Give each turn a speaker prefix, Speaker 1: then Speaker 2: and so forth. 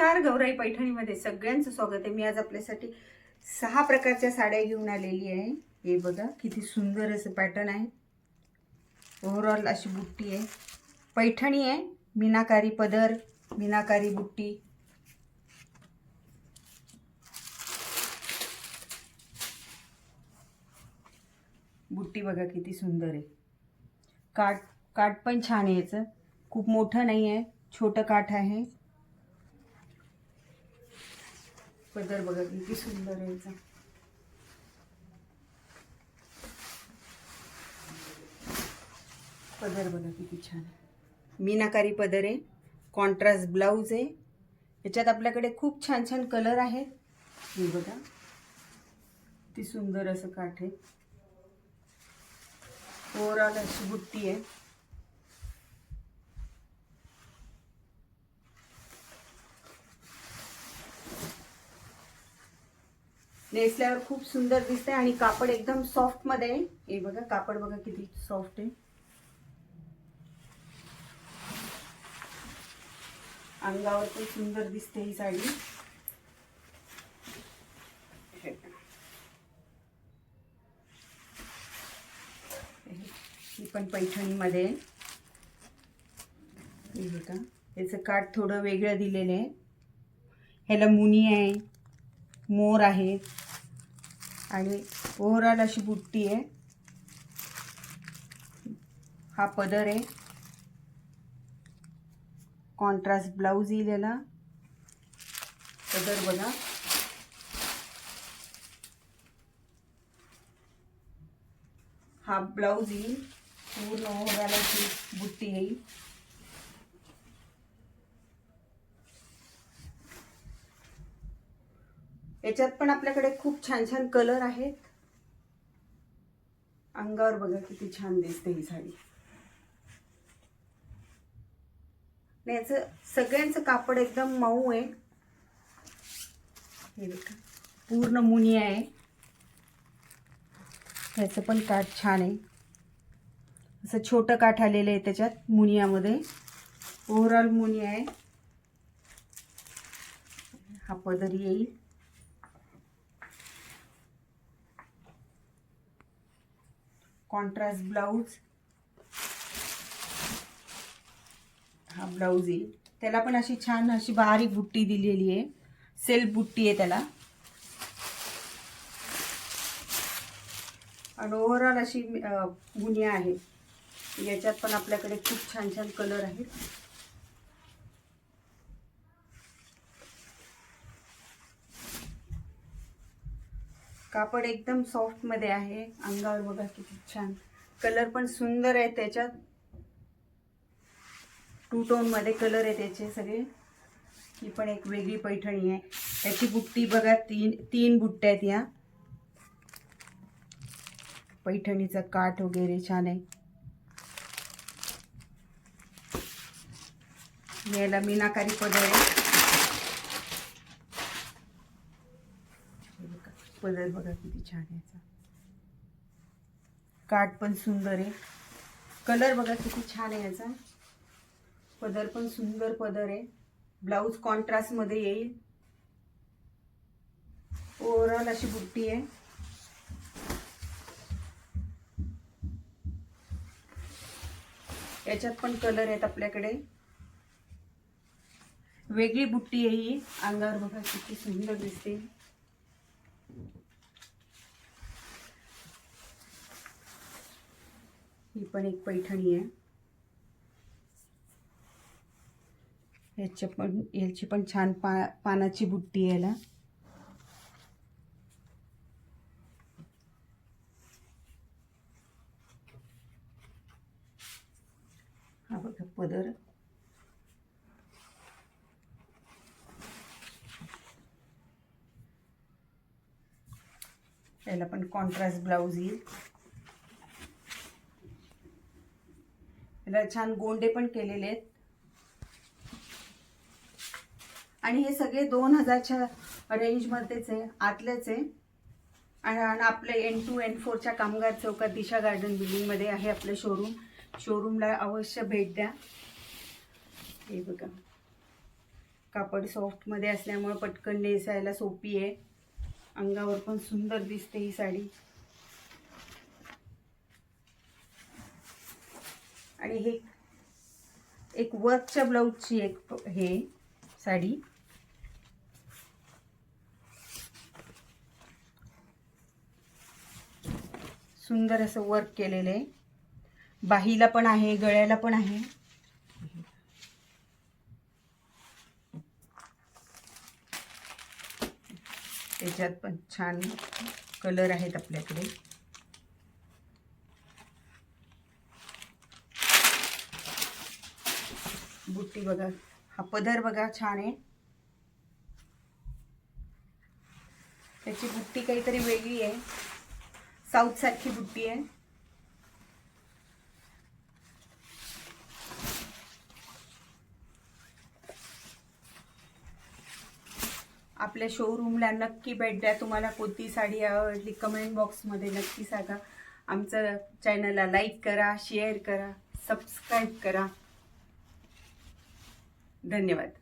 Speaker 1: नमस्कार गौराई पैठणीमध्ये सगळ्यांचं स्वागत आहे. मी आज आपल्यासाठी सहा प्रकारच्या साड्या घेऊन आलेली आहे. हे बघा किती सुंदर असं पॅटर्न आहे. ओव्हरऑल अशी बुट्टी आहे. पैठणी आहे मीनाकारी पदर मीनाकारी बुट्टी. बुट्टी बघा किती सुंदर आहे. काठ काठ पण छान आहे याचं. खूप मोठं नाही आहे छोटं काठ आहे. पदर बघा किती सुंदर आहे पदर बघा किती छान मीनाकारी पदर आहे कॉन्ट्रास्ट ब्लाऊज आहे. याच्यात आपल्याकडे खूप छान छान कलर आहेत हे बघा किती सुंदर असं काठ आहे. ओवरऑल अशी बुट्टी आहे. नेसल्यावर खूप सुंदर दिसते आणि कापड एकदम सॉफ्टमध्ये आहे. हे बघा कापड बघा किती सॉफ्ट आहे. अंगावर पण सुंदर दिसते ही साडी. ही पण पैठणीमध्ये आहे. हे बघा याचं काठ थोडं वेगळं दिलेलं आहे. ह्याला मुनी आहे. मोर आहे. आणि ओव्हरऑल अशी बुट्टी आहे. हा पदर आहे. कॉन्ट्रास्ट ब्लाऊज येईल याला पदर बघा. हा ब्लाऊज येईल. पूर्ण ओव्हरऑल अशी बुट्टी येईल. याच्यात पण आपल्याकडे खूप छान छान कलर आहेत. अंगावर बघा किती छान दिसते ही साडी. आणि याचं सगळ्यांचं कापड एकदम मऊ आहे. हे बघा पूर्ण मुनी आहे. ह्याचं पण काठ छान आहे. असं छोटं काठ आलेलं आहे त्याच्यात मुनियामध्ये. ओव्हरऑल मुनी आहे. हा पदर येईल. कॉन्ट्रास्ट ब्लाऊज हा ब्लाऊज येईल. त्याला पण अशी छान अशी बारीक बुट्टी दिलेली आहे. सेल्फ बुट्टी आहे त्याला. आणि ओव्हरऑल अशी अं, गुन्हे आहे याच्यात पण आपल्याकडे खूप छान छान कलर आहेत. कापड एकदम सॉफ्टमध्ये आहे. अंगावर बघा किती छान. कलर पण सुंदर आहे त्याच्यात. टू टोनमध्ये कलर आहे त्याचे सगळे. ही पण एक वेगळी पैठणी आहे. त्याची बुट्टी बघा तीन तीन बुट्ट्या आहेत या. पैठणीचं काठ वगैरे छान आहे. याला मीनाकारी पदर आहे हे कलर पदर बघा किती छान आहे याचा. काठ पण सुंदर आहे. कलर बघा किती छान आहे याचा. पदर पण सुंदर पदर आहे. ब्लाऊज कॉन्ट्रास्टमध्ये येईल. ओव्हरऑल अशी बुट्टी आहे. याच्यात पण कलर आहेत आपल्याकडे. वेगळी बुट्टी आहे ही. अंगावर बघा किती सुंदर दिसते. ही पण एक पैठणी आहे. याच्या पण याची पण छान पा पानाची बुट्टी याला हा बघा पदर. याला पण कॉन्ट्रास्ट ब्लाऊज येईल. याला छान गोंडे पण केलेले आहेत. आणि हे सगळे दोन हजारच्या रेंजमध्येच आहे आतलेच आहे. आणि आणि आपलं एन टू एन फोरच्या कामगार चौकात दिशा गार्डन बिल्डिंगमध्ये आहे आपलं शोरूम शोरूमला अवश्य भेट द्या. हे बघा. कापड सॉफ्टमध्ये असल्यामुळे पटकन नेसायला सोपी आहे. अंगावर पण सुंदर दिसते ही साडी. आणि हे एक वर्कच्या ब्लाऊजची एक हे साडी. सुंदर असं वर्क केलेलं आहे. बाहीला पण आहे गळ्याला पण आहे. त्याच्यात पण छान कलर आहेत आपल्याकडे. बुट्टी बघा. हा पदर बघा छान आहे. त्याची बुट्टी काहीतरी वेगळी आहे. साऊथ सारखी बुट्टी आहे. आपल्या शोरूमला नक्की भेट द्या. तुम्हाला कोणती साडी आवडली कमेंट बॉक्समध्ये नक्की सांगा. आमचं चॅनलला लाईक करा शेअर करा सबस्क्राईब करा. धन्यवाद.